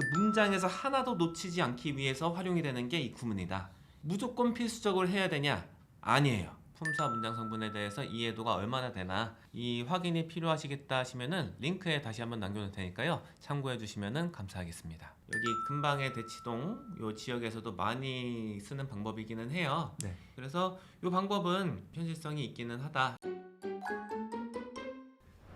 그 문장에서 하나도 놓치지 않기 위해서 활용이 되는 게 이 구문이다. 무조건 필수적으로 해야 되냐? 아니에요. 품사 문장 성분에 대해서 이해도가 얼마나 되나 이 확인이 필요하시겠다 하시면은 링크에 다시 한번 남겨놓을 테니까요 참고해 주시면은 감사하겠습니다. 여기 근방의 대치동 요 지역에서도 많이 쓰는 방법이기는 해요. 네. 그래서 요 방법은 현실성이 있기는 하다.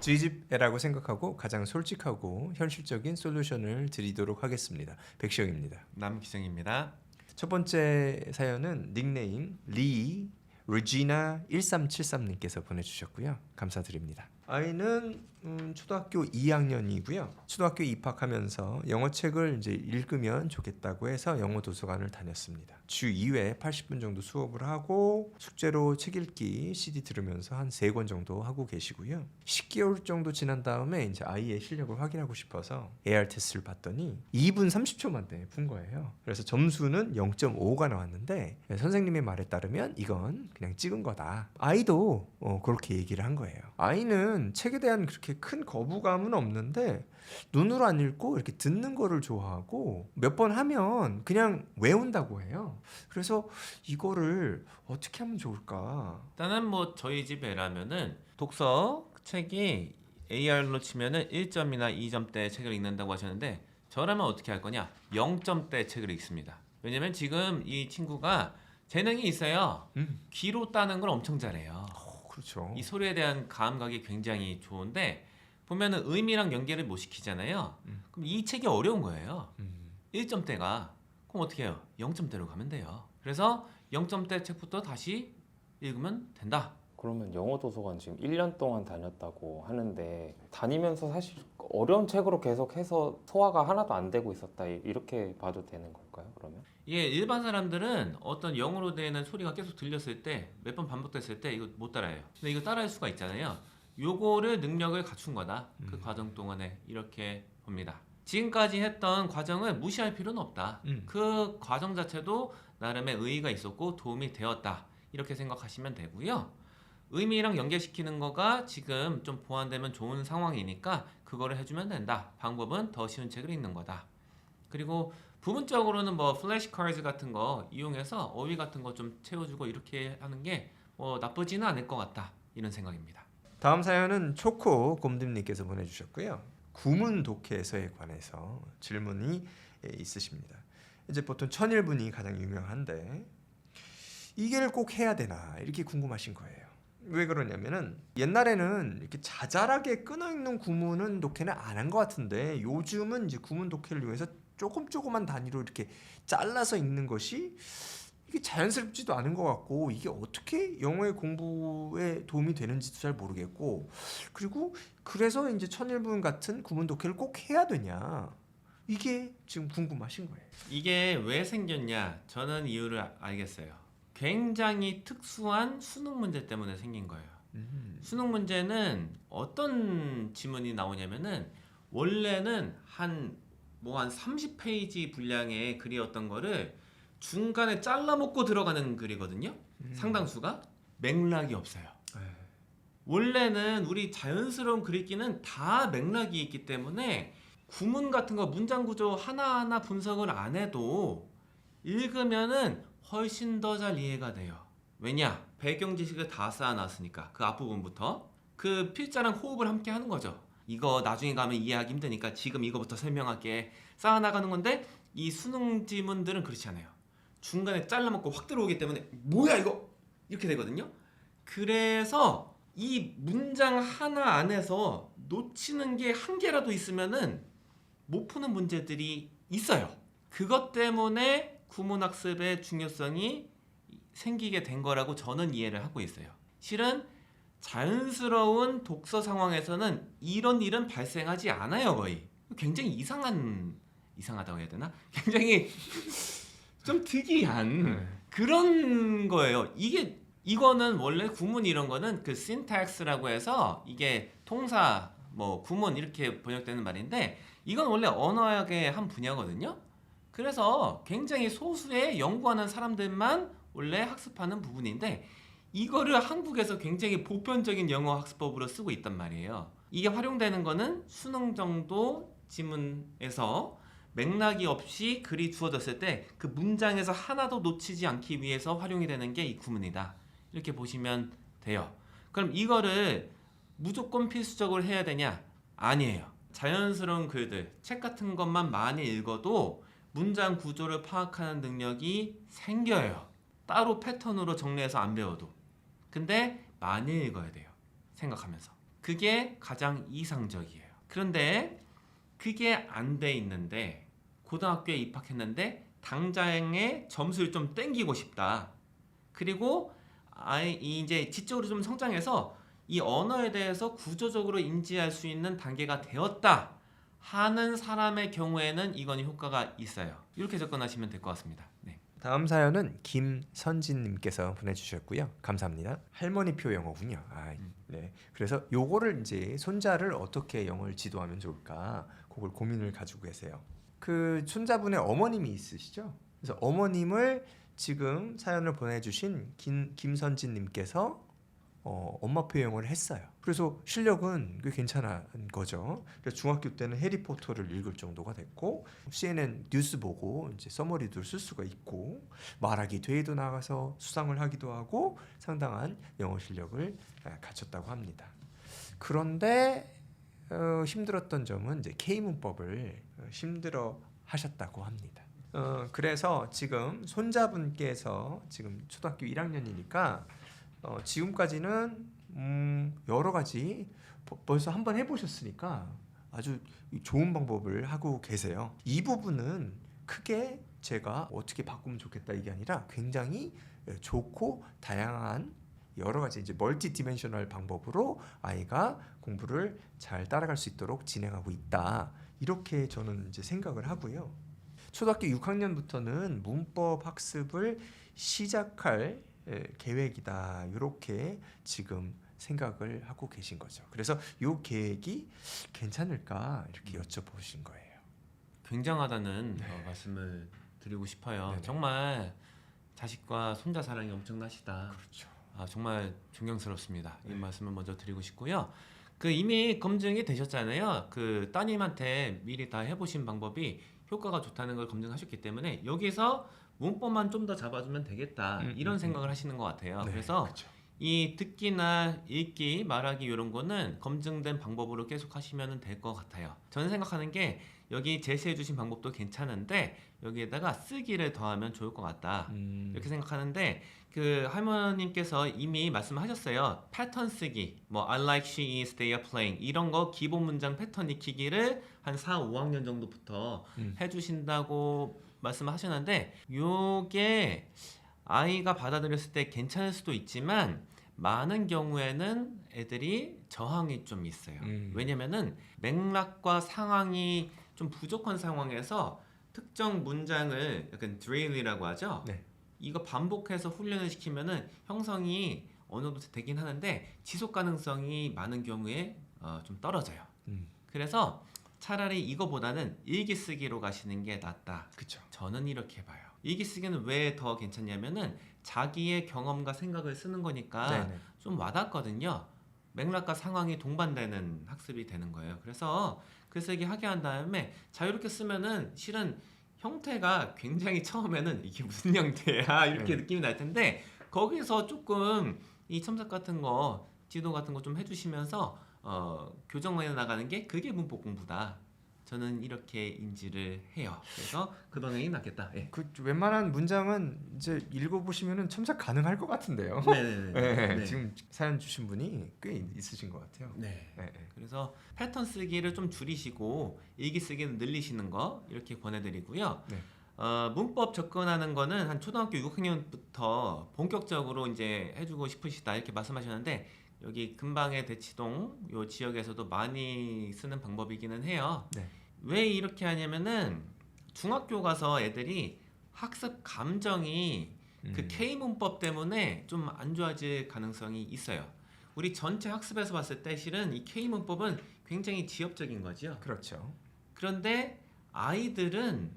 지집애라고 생각하고 가장 솔직하고 현실적인 솔루션을 드리도록 하겠습니다. 백시영입니다. 남기정입니다. 첫 번째 사연은 닉네임 리 루지나 1373님께서 보내주셨고요. 감사드립니다. 아이는 음, 초등학교 2학년이고요. 초등학교 입학하면서 영어 책을 이제 읽으면 좋겠다고 해서 영어 도서관을 다녔습니다. 주 2회 80분 정도 수업을 하고 숙제로 책 읽기 CD 들으면서 한 3권 정도 하고 계시고요. 10개월 정도 지난 다음에 이제 아이의 실력을 확인하고 싶어서 AR 테스트를 봤더니 2분 30초 만에 푼 거예요. 그래서 점수는 0.5가 나왔는데 선생님의 말에 따르면 이건 그냥 찍은 거다. 아이도 어, 그렇게 얘기를 한 거예요. 아이는 책에 대한 그렇게 큰 거부감은 없는데 눈으로 안 읽고 이렇게 듣는 거를 좋아하고 몇 번 하면 그냥 외운다고 해요. 그래서 이거를 어떻게 하면 좋을까? 일단은 뭐 저희 집 애라면은 독서 책이 AR로 치면은 1점이나 2점대 책을 읽는다고 하셨는데 저라면 어떻게 할 거냐? 0점대 책을 읽습니다. 왜냐면 지금 이 친구가 재능이 있어요. 음, 귀로 따는 걸 엄청 잘해요. 어, 그렇죠. 이 소리에 대한 감각이 굉장히 좋은데 보면은 의미랑 연계를 못 시키잖아요. 음. 그럼 이 책이 어려운 거예요. 음, 1점대가 그럼 어떻게 해요? 0점대로 가면 돼요. 그래서 0점대 책부터 다시 읽으면 된다. 그러면 영어 도서관 지금 1년 동안 다녔다고 하는데 다니면서 사실 어려운 책으로 계속해서 소화가 하나도 안 되고 있었다 이렇게 봐도 되는 걸까요? 그러면? 이게 일반 사람들은 어떤 영어로 되는 소리가 계속 들렸을 때 몇 번 반복됐을 때 이거 못 따라해요. 근데 이거 따라할 수가 있잖아요. 요거를 능력을 갖춘 거다. 그 음. 과정 동안에 이렇게 봅니다. 지금까지 했던 과정을 무시할 필요는 없다. 음. 그 과정 자체도 나름의 의의가 있었고 도움이 되었다. 이렇게 생각하시면 되고요. 의미랑 연결시키는 거가 지금 좀 보완되면 좋은 상황이니까 그거를 해주면 된다. 방법은 더 쉬운 책을 읽는 거다. 그리고 부분적으로는 뭐 플래시 카드 같은 거 이용해서 어휘 같은 거 좀 채워주고 이렇게 하는 게 뭐 나쁘지는 않을 것 같다. 이런 생각입니다. 다음 사연은 초코 곰dim님께서 보내주셨고요. 구문 독해서에 관해서 질문이 예, 있으십니다. 이제 보통 천일분이 가장 유명한데 이게를 꼭 해야 되나 이렇게 궁금하신 거예요. 왜 그러냐면은 옛날에는 이렇게 자잘하게 끊어 읽는 구문은 독해는 안 한 것 같은데 요즘은 이제 구문 독해를 위해서 조금 조그만 단위로 이렇게 잘라서 읽는 것이 이게 자연스럽지도 않은 것 같고 이게 어떻게 영어의 공부에 도움이 되는지도 잘 모르겠고 그리고 그래서 이제 천일분 같은 구문 독해를 꼭 해야 되냐 이게 지금 궁금하신 거예요. 이게 왜 생겼냐? 저는 이유를 아- 알겠어요. 굉장히 특수한 수능 문제 때문에 생긴 거예요. 음. 수능 문제는 어떤 지문이 나오냐면은 원래는 한 뭐 한 30페이지 분량의 글이었던 거를 중간에 잘라 먹고 들어가는 글이거든요. 음. 상당수가 맥락이 없어요. 에이. 원래는 우리 자연스러운 글읽기는 다 맥락이 있기 때문에 구문 같은 거 문장 구조 하나하나 분석을 안 해도 읽으면은 훨씬 더 잘 이해가 돼요. 왜냐? 배경 지식을 다 쌓아놨으니까 그 앞부분부터 그 필자랑 호흡을 함께 하는 거죠. 이거 나중에 가면 이해하기 힘드니까 지금 이거부터 설명할게 쌓아나가는 건데 이 수능 지문들은 그렇지 않아요. 중간에 잘라먹고 확 들어오기 때문에 뭐야 이거 이렇게 되거든요. 그래서 이 문장 하나 안에서 놓치는 게 한 개라도 있으면은 못 푸는 문제들이 있어요. 그것 때문에 구문학습의 중요성이 생기게 된 거라고 저는 이해를 하고 있어요. 실은 자연스러운 독서 상황에서는 이런 일은 발생하지 않아요, 거의. 굉장히 이상한 이상하다고 해야 되나? 굉장히 좀 특이한 네. 그런 거예요. 이게 이거는 원래 구문 이런 거는 그 syntax라고 해서 이게 통사 뭐 구문 이렇게 번역되는 말인데 이건 원래 언어학의 한 분야거든요. 그래서 굉장히 소수의 연구하는 사람들만 원래 학습하는 부분인데 이거를 한국에서 굉장히 보편적인 영어 학습법으로 쓰고 있단 말이에요. 이게 활용되는 거는 수능 정도 지문에서 맥락이 없이 글이 주어졌을 때 그 문장에서 하나도 놓치지 않기 위해서 활용이 되는 게 이 구문이다. 이렇게 보시면 돼요. 그럼 이거를 무조건 필수적으로 해야 되냐? 아니에요. 자연스러운 글들, 책 같은 것만 많이 읽어도 문장 구조를 파악하는 능력이 생겨요. 따로 패턴으로 정리해서 안 배워도. 근데 많이 읽어야 돼요. 생각하면서. 그게 가장 이상적이에요. 그런데 그게 안 돼 있는데 고등학교에 입학했는데 당장에 점수를 좀 땡기고 싶다. 그리고 아이 이제 지적으로 좀 성장해서 이 언어에 대해서 구조적으로 인지할 수 있는 단계가 되었다 하는 사람의 경우에는 이건 효과가 있어요. 이렇게 접근하시면 될 것 같습니다. 네. 다음 사연은 김선진님께서 보내주셨고요. 감사합니다. 할머니표 영어군요. 아, 네. 그래서 요거를 이제 손자를 어떻게 영어를 지도하면 좋을까 그걸 고민을 가지고 계세요. 그 손자분의 어머님이 있으시죠? 그래서 어머님을 지금 사연을 보내주신 김, 김선진님께서 어, 엄마표 영어를 했어요. 그래서 실력은 꽤 괜찮은 거죠. 그래서 중학교 때는 해리포터를 읽을 정도가 됐고 CNN 뉴스 보고 이제 서머리도 쓸 수가 있고 말하기 대회도 나가서 수상을 하기도 하고 상당한 영어 실력을 아, 갖췄다고 합니다. 그런데 어, 힘들었던 점은 이제 K 문법을 어, 힘들어 하셨다고 합니다. 어, 그래서 지금 손자분께서 지금 초등학교 1학년이니까 어, 지금까지는 음, 여러 가지 버- 벌써 한번 해보셨으니까 아주 좋은 방법을 하고 계세요. 이 부분은 크게 제가 어떻게 바꾸면 좋겠다 이게 아니라 굉장히 예, 좋고 다양한 여러 가지 이제 멀티 디멘셔널 방법으로 아이가 공부를 잘 따라갈 수 있도록 진행하고 있다. 이렇게 저는 이제 생각을 하고요. 초등학교 6학년부터는 문법 학습을 시작할 예, 계획이다. 이렇게 지금 생각을 하고 계신 거죠. 그래서 이 계획이 괜찮을까 이렇게 여쭤보신 거예요. 굉장하다는 어, 말씀을 드리고 싶어요. 네네. 정말 자식과 손자 사랑이 엄청나시다. 그렇죠. 아, 정말 존경스럽습니다. 이 말씀을 먼저 드리고 싶고요. 그 이미 검증이 되셨잖아요. 그 따님한테 미리 다 해보신 방법이 효과가 좋다는 걸 검증하셨기 때문에 여기서 문법만 좀 더 잡아주면 되겠다 음, 이런 음, 생각을 하시는 것 같아요. 네, 그래서 그렇죠. 이 듣기나 읽기, 말하기 이런 거는 검증된 방법으로 계속 하시면 될 것 같아요. 저는 생각하는 게 여기 제시해 주신 방법도 괜찮은데 여기에다가 쓰기를 더하면 좋을 것 같다. 음, 이렇게 생각하는데 그 할머님께서 이미 말씀하셨어요. 패턴 쓰기, 뭐 I like, she is, they are playing 이런 거 기본 문장 패턴 익히기를 한 4, 5학년 정도부터 음. 해주신다고 말씀하셨는데 요게 아이가 받아들였을 때 괜찮을 수도 있지만 많은 경우에는 애들이 저항이 좀 있어요. 음. 왜냐면은 맥락과 상황이 좀 부족한 상황에서 특정 문장을 약간 drill이라고 하죠. 네. 이거 반복해서 훈련을 시키면은 형성이 어느 정도 되긴 하는데 지속 가능성이 많은 경우에 어, 좀 떨어져요. 음, 그래서 차라리 이거보다는 일기 쓰기로 가시는 게 낫다. 그렇죠. 저는 이렇게 봐요. 일기 쓰기는 왜 더 괜찮냐면은 자기의 경험과 생각을 쓰는 거니까 네네. 좀 와닿거든요. 맥락과 상황이 동반되는 학습이 되는 거예요. 그래서 글쓰기 하게 한 다음에 자유롭게 쓰면은 실은 형태가 굉장히 처음에는 이게 무슨 형태야 이렇게 네. 느낌이 날 텐데 거기서 조금 이 첨삭 같은 거 지도 같은 거 좀 해주시면서 어, 교정해 나가는 게 그게 문법 공부다. 저는 이렇게 인지를 해요. 그래서 그 방향이 낫겠다. 예. 그 웬만한 문장은 이제 읽어보시면은 첨삭 가능할 것 같은데요. 네네네. 네, 지금 사연 주신 분이 꽤 있으신 것 같아요. 네. 네, 네. 그래서 패턴 쓰기를 좀 줄이시고 일기 쓰기는 늘리시는 거 이렇게 권해드리고요. 네. 어, 문법 접근하는 거는 한 초등학교 6학년부터 본격적으로 이제 해주고 싶으시다 이렇게 말씀하셨는데 여기 근방의 대치동 요 지역에서도 많이 쓰는 방법이기는 해요. 네. 왜 이렇게 하냐면은 중학교 가서 애들이 학습 감정이 그 음, K 문법 때문에 좀 안 좋아질 가능성이 있어요. 우리 전체 학습에서 봤을 때 실은 이 K 문법은 굉장히 지엽적인 거죠. 그렇죠. 그런데 아이들은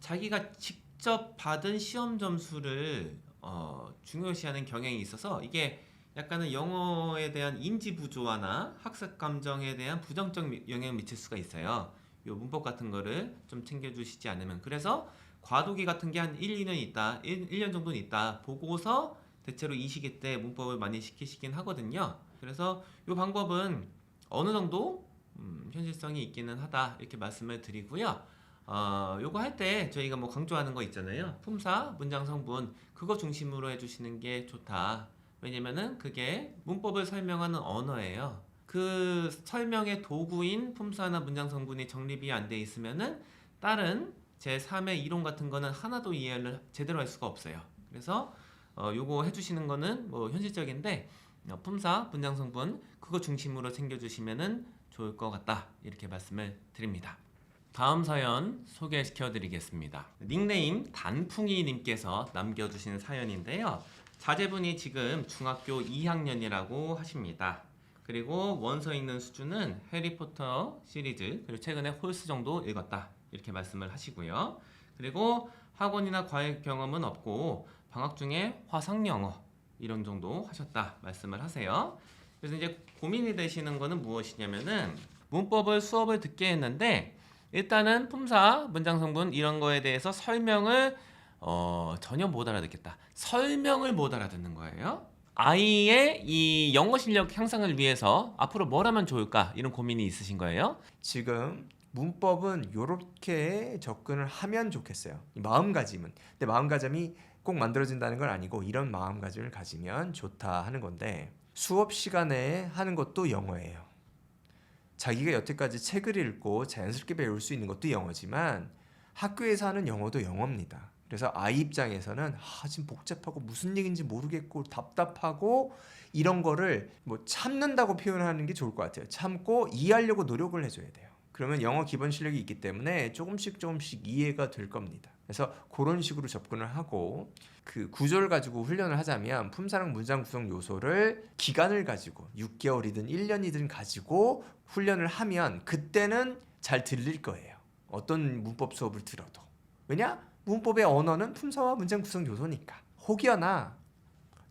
자기가 직접 받은 시험 점수를 어, 중요시하는 경향이 있어서 이게 약간은 영어에 대한 인지 부조화나 학습 감정에 대한 부정적 미- 영향을 미칠 수가 있어요. 요 문법 같은 거를 좀 챙겨주시지 않으면 그래서 과도기 같은 게 한 1, 2년 있다, 1, 1년 정도는 있다 보고서 대체로 이 시기 때 문법을 많이 시키시긴 하거든요. 그래서 이 방법은 어느 정도 음, 현실성이 있기는 하다 이렇게 말씀을 드리고요. 어, 요거 할 때 저희가 뭐 강조하는 거 있잖아요. 품사, 문장 성분 그거 중심으로 해주시는 게 좋다. 왜냐면은 그게 문법을 설명하는 언어예요. 그 설명의 도구인 품사나 문장 성분이 정립이 안 돼 있으면은 다른 제 3의 이론 같은 거는 하나도 이해를 제대로 할 수가 없어요. 그래서 어, 요거 해주시는 거는 뭐 현실적인데 어, 품사, 문장 성분 그거 중심으로 챙겨주시면은 좋을 것 같다 이렇게 말씀을 드립니다. 다음 사연 소개시켜 드리겠습니다. 닉네임 단풍이 님께서 남겨주신 사연인데요. 자제분이 지금 중학교 2학년이라고 하십니다. 그리고 원서 읽는 수준은 해리포터 시리즈 그리고 최근에 홀스 정도 읽었다 이렇게 말씀을 하시고요. 그리고 학원이나 과외 경험은 없고 방학 중에 화상 영어 이런 정도 하셨다 말씀을 하세요. 그래서 이제 고민이 되시는 거는 무엇이냐면은 문법을 수업을 듣게 했는데 일단은 품사, 문장 성분 이런 거에 대해서 설명을 어, 전혀 못 알아듣겠다. 설명을 못 알아듣는 거예요. 아이의 이 영어 실력 향상을 위해서 앞으로 뭘 하면 좋을까 이런 고민이 있으신 거예요? 지금 문법은 이렇게 접근을 하면 좋겠어요. 이 마음가짐은. 근데 마음가짐이 꼭 만들어진다는 건 아니고 이런 마음가짐을 가지면 좋다 하는 건데 수업 시간에 하는 것도 영어예요. 자기가 여태까지 책을 읽고 자연스럽게 배울 수 있는 것도 영어지만 학교에서 하는 영어도 영어입니다. 그래서 아이 입장에서는 아, 지금 복잡하고 무슨 얘기인지 모르겠고 답답하고 이런 거를 뭐 참는다고 표현하는 게 좋을 것 같아요. 참고 이해하려고 노력을 해줘야 돼요. 그러면 영어 기본 실력이 있기 때문에 조금씩 조금씩 이해가 될 겁니다. 그래서 그런 식으로 접근을 하고 그 구조를 가지고 훈련을 하자면 품사랑 문장 구성 요소를 기간을 가지고 6개월이든 1년이든 가지고 훈련을 하면 그때는 잘 들릴 거예요. 어떤 문법 수업을 들어도. 왜냐? 문법의 언어는 품사와 문장 구성 요소니까. 혹여나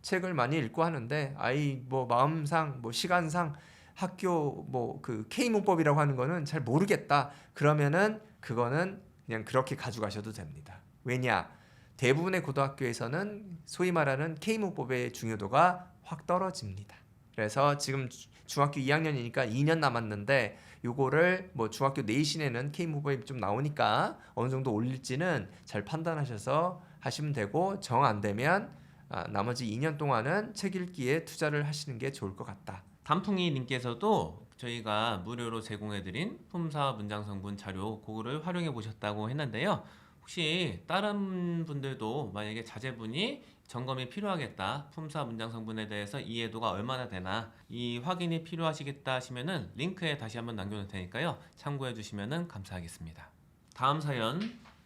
책을 많이 읽고 하는데 아이 뭐 마음상 뭐 시간상 학교 뭐 그 K 문법이라고 하는 거는 잘 모르겠다. 그러면은 그거는 그냥 그렇게 가져가셔도 됩니다. 왜냐? 대부분의 고등학교에서는 소위 말하는 K 문법의 중요도가 확 떨어집니다. 그래서 지금 주- 중학교 2학년이니까 2년 남았는데 요거를 뭐 중학교 내신에는 K 문법이 좀 나오니까 어느 정도 올릴지는 잘 판단하셔서 하시면 되고 정 안 되면 아, 나머지 2년 동안은 책 읽기에 투자를 하시는 게 좋을 것 같다. 단풍이 님께서도 저희가 무료로 제공해드린 품사 문장 성분 자료 그거를 활용해 보셨다고 했는데요. 혹시 다른 분들도 만약에 자제분이 점검이 필요하겠다, 품사 문장 성분에 대해서 이해도가 얼마나 되나 이 확인이 필요하시겠다 하시면은 링크에 다시 한번 남겨놓을 테니까요. 참고해 주시면은 감사하겠습니다. 다음 사연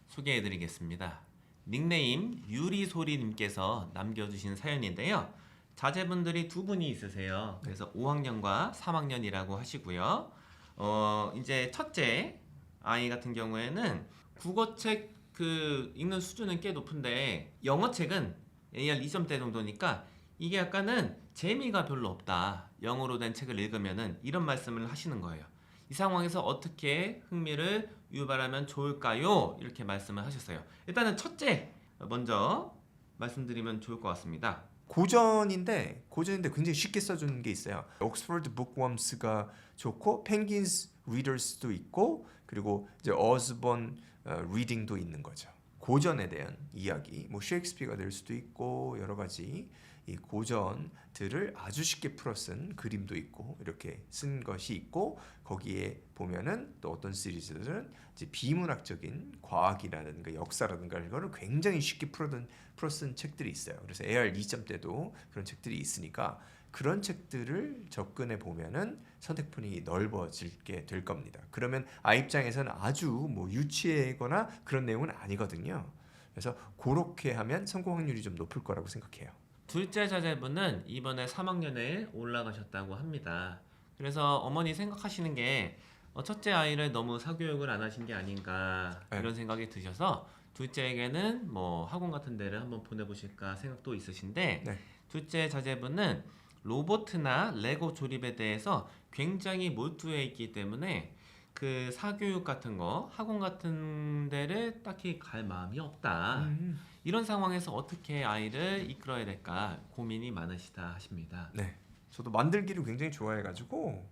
소개해 드리겠습니다. 닉네임 유리소리님께서 남겨주신 사연인데요. 자제분들이 두 분이 있으세요. 그래서 5학년과 3학년이라고 하시고요. 어, 이제 첫째 아이 같은 경우에는 국어책 그 읽는 수준은 꽤 높은데 영어 책은 AR 2점대 정도니까 이게 약간은 재미가 별로 없다. 영어로 된 책을 읽으면은 이런 말씀을 하시는 거예요. 이 상황에서 어떻게 흥미를 유발하면 좋을까요? 이렇게 말씀을 하셨어요. 일단은 첫째 먼저 말씀드리면 좋을 것 같습니다. 고전인데 고전인데 굉장히 쉽게 써주는 게 있어요. 옥스퍼드 북웜스가 좋고 펭귄스 리더스도 있고 그리고 이제 어스본 어, 리딩도 있는 거죠. 고전에 대한 이야기, 뭐 셰익스피어가 될 수도 있고 여러 가지 이 고전들을 아주 쉽게 풀어 쓴 그림도 있고 이렇게 쓴 것이 있고 거기에 보면은 또 어떤 시리즈들은 이제 비문학적인 과학이라든가 역사라든가 이거를 굉장히 쉽게 풀어둔 풀어 쓴 책들이 있어요. 그래서 AR 2점 때도 그런 책들이 있으니까 그런 책들을 접근해 보면은 선택폭이 넓어질게 될 겁니다. 그러면 아이 입장에서는 아주 뭐 유치하거나 그런 내용은 아니거든요. 그래서 그렇게 하면 성공 확률이 좀 높을 거라고 생각해요. 둘째 자제분은 이번에 3학년에 올라가셨다고 합니다. 그래서 어머니 생각하시는 게 어, 첫째 아이를 너무 사교육을 안 하신 게 아닌가 네. 이런 생각이 드셔서 둘째에게는 뭐 학원 같은 데를 한번 보내보실까 생각도 있으신데 네. 둘째 자제분은 로보트나 레고 조립에 대해서 굉장히 몰두해 있기 때문에 그 사교육 같은 거 학원 같은 데를 딱히 갈 마음이 없다. 음. 이런 상황에서 어떻게 아이를 이끌어야 될까 고민이 많으시다 하십니다. 네, 저도 만들기를 굉장히 좋아해가지고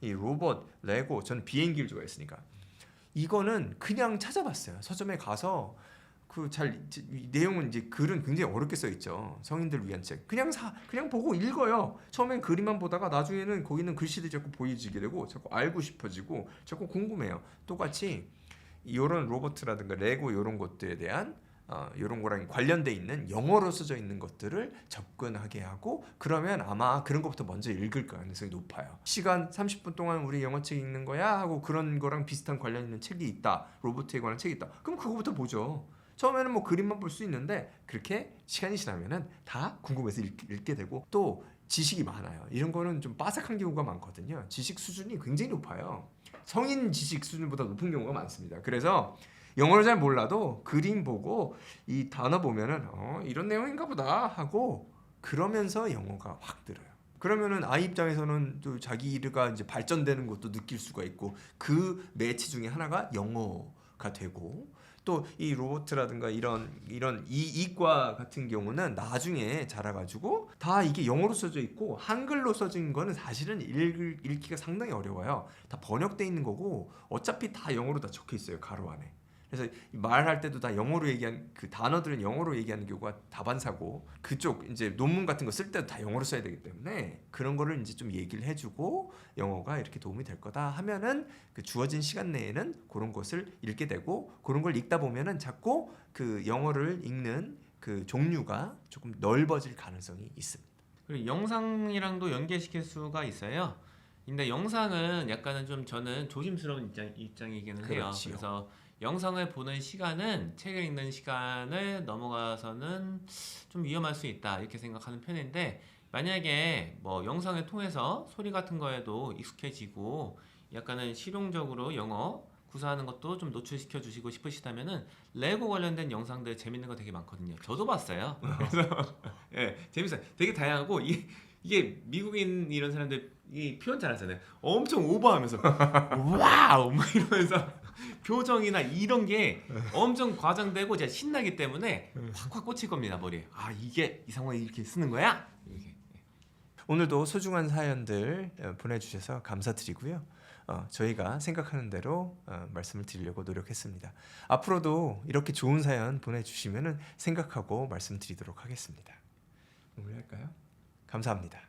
이 로봇, 레고, 저는 비행기를 좋아했으니까 이거는 그냥 찾아봤어요. 서점에 가서 그 잘 내용은 이제 글은 굉장히 어렵게 써 있죠. 성인들 위한 책. 그냥 사 그냥 보고 읽어요. 처음엔 그림만 보다가 나중에는 거기 있는 글씨들이 자꾸 보여지게 되고 자꾸 알고 싶어지고 자꾸 궁금해요. 똑같이 이런 로봇이라든가 레고 이런 것들에 대한 어, 이런 거랑 관련돼 있는 영어로 써져 있는 것들을 접근하게 하고 그러면 아마 그런 것부터 먼저 읽을 가능성이 높아요. 시간 30분 동안 우리 영어 책 읽는 거야 하고 그런 거랑 비슷한 관련 있는 책이 있다. 로봇에 관한 책이 있다. 그럼 그거부터 보죠. 처음에는 뭐 그림만 볼 수 있는데 그렇게 시간이 지나면은 다 궁금해서 읽, 읽게 되고 또 지식이 많아요. 이런 거는 좀 빠삭한 경우가 많거든요. 지식 수준이 굉장히 높아요. 성인 지식 수준보다 높은 경우가 많습니다. 그래서 영어를 잘 몰라도 그림 보고 이 단어 보면은 어 이런 내용인가 보다 하고 그러면서 영어가 확 들어요. 그러면은 아이 입장에서는 또 자기가 이제 발전되는 것도 느낄 수가 있고 그 매체 중에 하나가 영어가 되고 또 이 로봇이라든가 이런 이런 이 이과 같은 경우는 나중에 자라가지고 다 이게 영어로 써져 있고 한글로 써진 거는 사실은 읽, 읽기가 상당히 어려워요. 다 번역돼 있는 거고 어차피 다 영어로 다 적혀 있어요 가로 안에. 그래서 말할 때도 다 영어로 얘기한 그 단어들은 영어로 얘기하는 경우가 다반사고 그쪽 이제 논문 같은 거 쓸 때도 다 영어로 써야 되기 때문에 그런 거를 이제 좀 얘기를 해주고 영어가 이렇게 도움이 될 거다 하면은 그 주어진 시간 내에는 그런 것을 읽게 되고 그런 걸 읽다 보면은 자꾸 그 영어를 읽는 그 종류가 조금 넓어질 가능성이 있습니다. 그리고 영상이랑도 연계시킬 수가 있어요. 근데 영상은 약간은 좀 저는 조심스러운 입장, 입장이기는 해요. 그렇지요. 그래서 영상을 보는 시간은 책을 읽는 시간을 넘어가서는 좀 위험할 수 있다 이렇게 생각하는 편인데 만약에 뭐 영상을 통해서 소리 같은 거에도 익숙해지고 약간은 실용적으로 영어 구사하는 것도 좀 노출시켜 주시고 싶으시다면은 레고 관련된 영상들 재밌는 거 되게 많거든요. 저도 봤어요. 그래서 예, 재밌어요. 되게 다양하고 이, 이게 미국인 이런 사람들 이 표현 잘하잖아요. 엄청 오버하면서 와우 막 이러면서 표정이나 이런 게 엄청 과장되고 이제 신나기 때문에 확확 꽂힐 겁니다 머리에. 아 이게 이 상황에 이렇게 쓰는 거야? 이렇게. 오늘도 소중한 사연들 어, 보내주셔서 감사드리고요. 어, 저희가 생각하는 대로 어, 말씀을 드리려고 노력했습니다. 앞으로도 이렇게 좋은 사연 보내주시면 생각하고 말씀드리도록 하겠습니다. 마무리할까요? 감사합니다.